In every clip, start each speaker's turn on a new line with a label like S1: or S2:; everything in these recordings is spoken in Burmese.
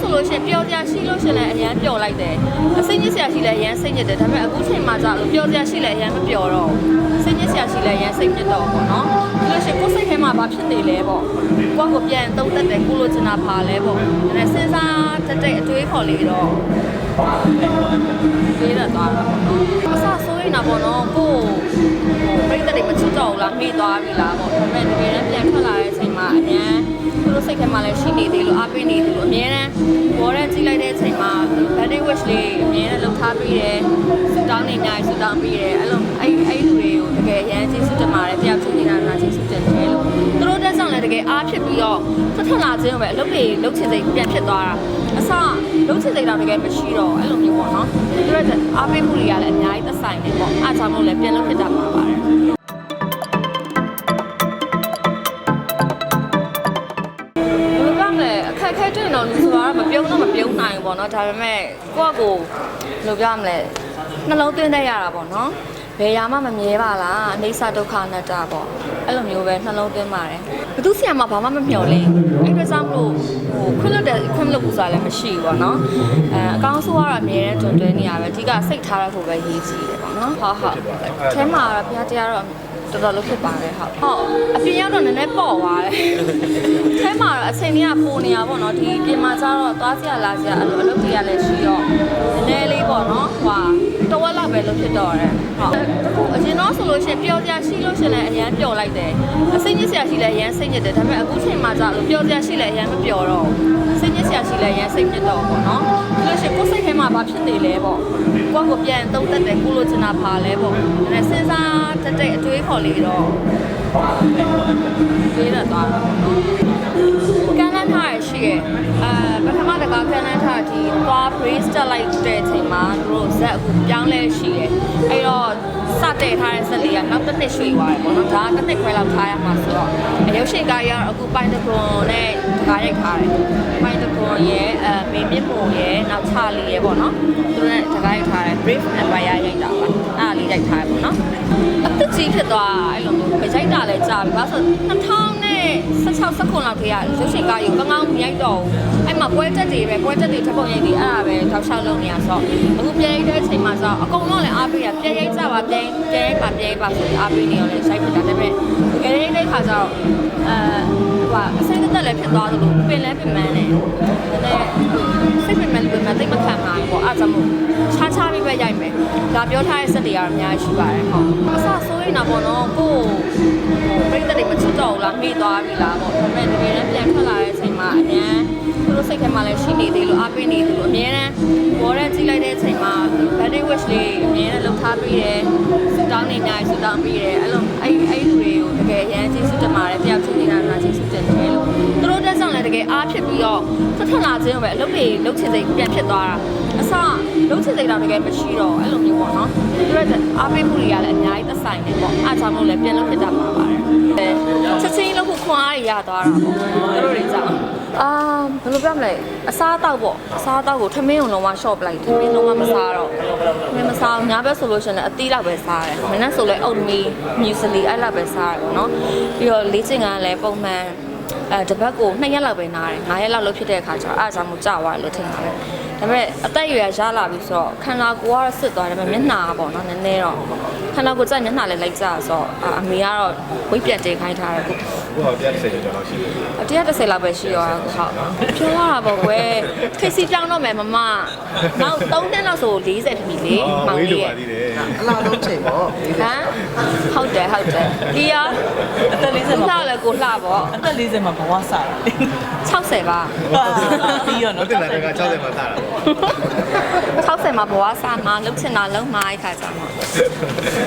S1: ဆိုလို့ရှိရင်ပျော်စရာရှိလို့ရှိရင်လည်းအရန်ပျော်လိုက်တယ်အစိတ်ညစ်စရာရှိလည်းအရန်စိတ်ညစ်တယ်ဒါပေမဲ့အခုချိန်မှာကြာလို့ပျော်စရာရှိလည်းအရန်မပျော်တော့ဘူးစိတ်ညစ်စရာရှိလည်းအရန်စိတ်ညစ်တော့ပေါ့နော်ပြီးလို့ရှိရင်ကိုယ်စိတ်ထဲမှာဘာဖြစ်နေလဲပေါ့ကိုယ့်ကိုပြန်သုံးသက်တယ်ကိုလိုချင်တာဘာလဲပေါ့ဒါနဲ့စဉ်းစားတတ်တဲ့အတွေးခေါ်လေးတော့လေးရသွားတာပေါ့နော်အဆဆိုရင်တော့ပေါ့နော်ကိုဟိုပြိတ္တတွေမချစ်တော့ဘူးလားမိသွားပြီလားပေါ့ဒါပေမဲ့ ထဲမှာလည်းရှိနေသေးလို့အားပေးနေသေးလို့အများတန်းဘောတဲ့ကြည့်လိုက်တဲ့အချိန်မှာ birthday wish လေးအများနဲ့လုပ်ထားပြီးတယ်ဆူတောင်းနေအများကြီးဆူတောင်းပြီးတယ်အဲ့လိုအဲ့အဲ့လူတွေကိုတကယ်အရန်ကျေးဇူးတင်ပါတယ်တယောက်ချင်းနေတာကကျေးဇူးတင်တယ်လို့သူတို့တက်ဆောင်လည်းတကယ်အားဖြစ်ပြီးတော့ထွက်ထွက်လာခြင်းပဲအလုပ်တွေလုပ်ချင်စိတ်ပြန်ဖြစ်သွားတာအစလုပ်ချင်စိတ်တော့တကယ်မရှိတော့အဲ့လိုမျိုးပေါ့နော်သူတို့အားပေးမှုတွေကလည်းအများကြီးသက်ဆိုင်နေပေါ့အားကြောင့်မို့လည်းပြန်လုပ်ဖြစ်တာပါပါတယ်ဘယ် တွေ့ရင်တော့လူဆိုတာကမပြုံးတော့မပြုံးနိုင်ဘူးပေါ့နော်ဒါပေမဲ့ကိုယ့်အကိုဘယ်လိုပြောမလဲနှလုံးသွင်းတတ်ရတာပေါ့နော်ဘယ်ရာမှမမြဲပါလားအိဋ္ဌဒုက္ခအနတ္တပေါ့အဲ့လိုမျိုးပဲနှလုံးသွင်းပါတယ်ဘသူဆီကမှဘာမှမမျှော်လင့်အဲ့ဒါကြောင့်မလို့ဟိုခွင့်လွတ်တယ်ခွင့်မလွတ်ဘူးဆိုတာလည်းမရှိဘူးပေါ့နော်အဲအကောင်းဆုံးကတော့အမြဲတမ်းတွင်တွဲနေရပဲအဓိကစိတ်ထားရဖို့ပဲရေးကြည့်တယ်ပေါ့နော်ဟုတ်ဟုတ်အဲထဲမှာတော့ဘုရားတရားတော့ တော်တော်လို့ဖြစ်ပါတယ်ဟုတ်ဟုတ်အပြင်ရောက်တော့နည်းနည်းပေါ့သွားတယ်ထဲမှာတော့အချိန်ကြီးကပိုနေရပေါ့နော်ဒီပြင်မှာကျတော့သွားစရာလာစရာအဲ့လိုအလုပ်တွေကလည်းရှိတော့နည်းနည်းလေးပေါ့နော်ဟွာတဝက် လောက်ပဲလို့ဖြစ်တော့တယ်ဟုတ်အခုအရင်တော့ဆိုလို့ရှိရင်ပျော်စရာရှိလို့ရှိရင်လည်းအရန်ပျော်လိုက်တယ်အစိတ်ညစ်စရာရှိလည်းအရန်စိတ်ညစ်တယ်ဒါပေမဲ့အခုချိန်မှာကျတော့ပျော်စရာရှိလည်းအရန်မပျော်တော့ဘူးစိတ်ညစ်စရာရှိလည်းအရန်စိတ်ညစ်တော့ပေါ့နော်ပြီးလို့ရှိရင်ကိုယ်စိတ်ထဲမှာဘာဖြစ်နေလဲပေါ့ကိုယ့်ကိုပြန်သုံးသက်တယ်ကိုလိုချင်တာဘာလဲပေါ့ဒါနဲ့စဉ်းစားတတ်တဲ့အတွေးခေါ်လေးတော့လေးရသွားတာပေါ့နော် ကန်းလန်းထားရရှိရဲ့အဲပထမတကကန်းလန်းထားဒီသွား brace တက်လိုက်တဲ့အချိန်မှာသူတို့ဇက်အခုပြောင်းလဲရှိရဲ့အဲ့တော့စတဲ့ထားတဲ့ဇက်လေးကနောက်တစ်နှစ်ရွှေ့သွားတယ်ပေါ့နော်ဒါကတစ်နှစ်ခွဲလောက်ထားရမှာဆိုတော့ရုပ်ရှင်ကားရအခုပိုင်တကွန်နဲ့တကားရိုက်ထားတယ်ပိုင်တကွန်ရဲ့အဲမေမြင့်ပုံရဲ့နောက်ချလီရဲ့ပေါ့နော်သူတို့နဲ့တကားရိုက်ထားတယ် brave empire ရိုက်တာပါအဲ့ဒါလေးရိုက်ထားတယ်ပေါ့နော်အသက်ကြီးဖြစ်သွားအဲ့လိုမျိုးပဲရိုက်တာလဲကြာပြီဘာလို့ဆို2000 နဲ့16 19လောက်တည်းကရုပ်ရှင်ကားယူကောင်းကောင်းမရိုက်တော့ဘူးအဲ့မှာပွဲတက်တွေပဲပွဲတက်တွေထပ်ပုံရိုက်တွေအဲ့ဒါပဲတောက်လျှောက်လုပ်နေရဆိုအခုပြန်ရိုက်တဲ့အချိန်မှာဆိုအကုန်လုံးလည်းအားပေးရပြန်ရိုက်ကြပါပြန်ပြန်ရိုက်ပါပြန်ရိုက်ပါဆိုပြီးအားပေးနေရောလဲရိုက်ဖြစ်တာဒါပေမဲ့တကယ်ရိုက်တဲ့ခါကျတော့အဲဟိုအစိမ့်သက်လည်းဖြစ်သွားသလိုပင်လဲပင်မန်းနေတယ်စိတ်ပင်မန်းလို့ပင်မန်းသိမခံနိုင်ဘူးပေါ့အားကြောင့်မို့ခြားခြား ပြီးပဲရိုက်မယ်ဒါပြောထားတဲ့စက်တွေကတော့အများကြီးရှိပါတယ်ဟုတ်အဆဆိုရင်တော့ပေါ့နော်ကိုဟိုပြိတ္တတွေမချစ်တော့ဘူးလားမိသွားပြီလားပေါ့ဒါပေမဲ့တကယ်တမ်းပြန်ထွက်လာတဲ့အချိန်မှာအញ្ញသူတို့စိတ်ထဲမှာလည်းရှိနေသေးလို့အားပေးနေသေးလို့အများတန်းဘောတဲ့ကြည့်လိုက်တဲ့အချိန်မှာ birthday wish လေးအများနဲ့လုပ်ထားပြီးတယ်ဆူတောင်းနေညာဆူတောင်းပြီးတယ်အဲ့လိုအဲ့အဲ့လူတွေကိုတကယ်ရမ်းကျေးဇူးတင်ပါတယ်တယောက်ချင်းနေတာကကျေးဇူးတင်တယ်လို့သူတို့တက်ဆောင်လည်းတကယ်အားဖြစ်ပြီးတော့ထွက်ထွက်လာခြင်းပဲအလုပ်တွေလုပ်ချင်စိတ်ပြန်ဖြစ်သွားတာအစ လုပ်ချင်စိတ်တော့တကယ်မရှိတော့အဲ့လိုမျိုးပေါ့နော်သူတို့အားပေးမှုတွေကလည်းအများကြီးသက်ဆိုင်နေပေါ့အားကြောင့်မို့လည်းပြန်လုပ်ဖြစ်တာပါပါတယ်ချက်ချင်းလုပ်ဖို့ခွန်အားတွေရသွားတာပေါ့သူတို့တွေကြောင့်အာဘယ်လိုပြောမလဲအစားအသောက်ပေါ့အစားအသောက်ကိုထမင်းုံလုံးဝ short ပလိုက်ထမင်းလုံးဝမစားတော့ထမင်းမစားဘူးညဘက်ဆိုလို့ရှိရင်လည်းအသီးလောက်ပဲစားတယ်မနက်ဆိုလည်းအုတ်မီမြူစလီအဲ့လောက်ပဲစားတယ်ပေါ့နော်ပြီးတော့လေ့ကျင့်ခန်းလည်းပုံမှန် အဲတစ်ပတ်ကို2ရက်လောက်ပဲနားတယ်9ရက်လောက်လို့ဖြစ်တဲ့အခါကျတော့အားကြောင့်မကြသွားတယ်လို့ထင်တာပဲဒါပေမဲ့အသက်အရွယ်ရလာပြီဆိုတော့ခန္ဓာကိုယ်ကတော့စစ်သွားတယ်ဒါပေမဲ့မျက်နှာကပေါ့နော်နည်းနည်းတော့ခန္ဓာကိုယ်ကြက်မျက်နှာလည်းလိုက်ကြဆိုတော့အာအမေကတော့ဝိတ်ပြတ်တင်ခိုင်းထားတယ်ကို
S2: ဘုရားတရားတစ်ဆယ်ကျော်လောက်ရှိတယ်
S1: 130လောက်ပဲရှိရောဟုတ်ပြောရတာပေါ့ကွယ်ခိစီပြောင်းတော့မယ်မမနောက်3နှစ်လောက်ဆို40ထမီလေမောင်
S2: ဝေး
S1: လေး
S2: လို
S1: ရဲ့
S2: ပါသေးတယ်
S3: အလားလုံးချိန်ပေါ့
S1: ဟမ်ဟုတ်တယ်ဟုတ်တယ်ဒီရော
S4: အသက်40မှာ
S1: လှလဲကိုလှပေါ့
S4: အသက်40မှာဘဝဆိုင်
S1: 60ပါ
S4: ပြီး
S2: တော့
S4: တော့
S2: တက်လာတဲ့က60မှာစတာ
S1: 60မှာဘဝစာမှာလှုပ်ချင်တာလှုပ်မှာအဲ့ခါကျမှ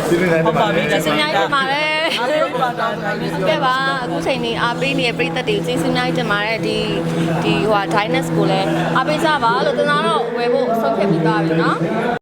S2: ဒီလို
S4: နဲ့ဒီမှာကျေး
S1: ဇူးများတင်ပါတယ်
S4: အားလုံးပါတောင်း
S1: တာမြတ်ကဲပါအခုချိန်နေအားပေးနေတဲ့ပရိသတ်တွေကျေးဇူးများတင်ပါတယ်ဒီဒီဟိုဟာ Dynast ကိုလည်းအားပေးကြပါလို့တနာတော့ဝယ်ဖို့ဆုံးဖြတ်ပြီးသားပြီနော်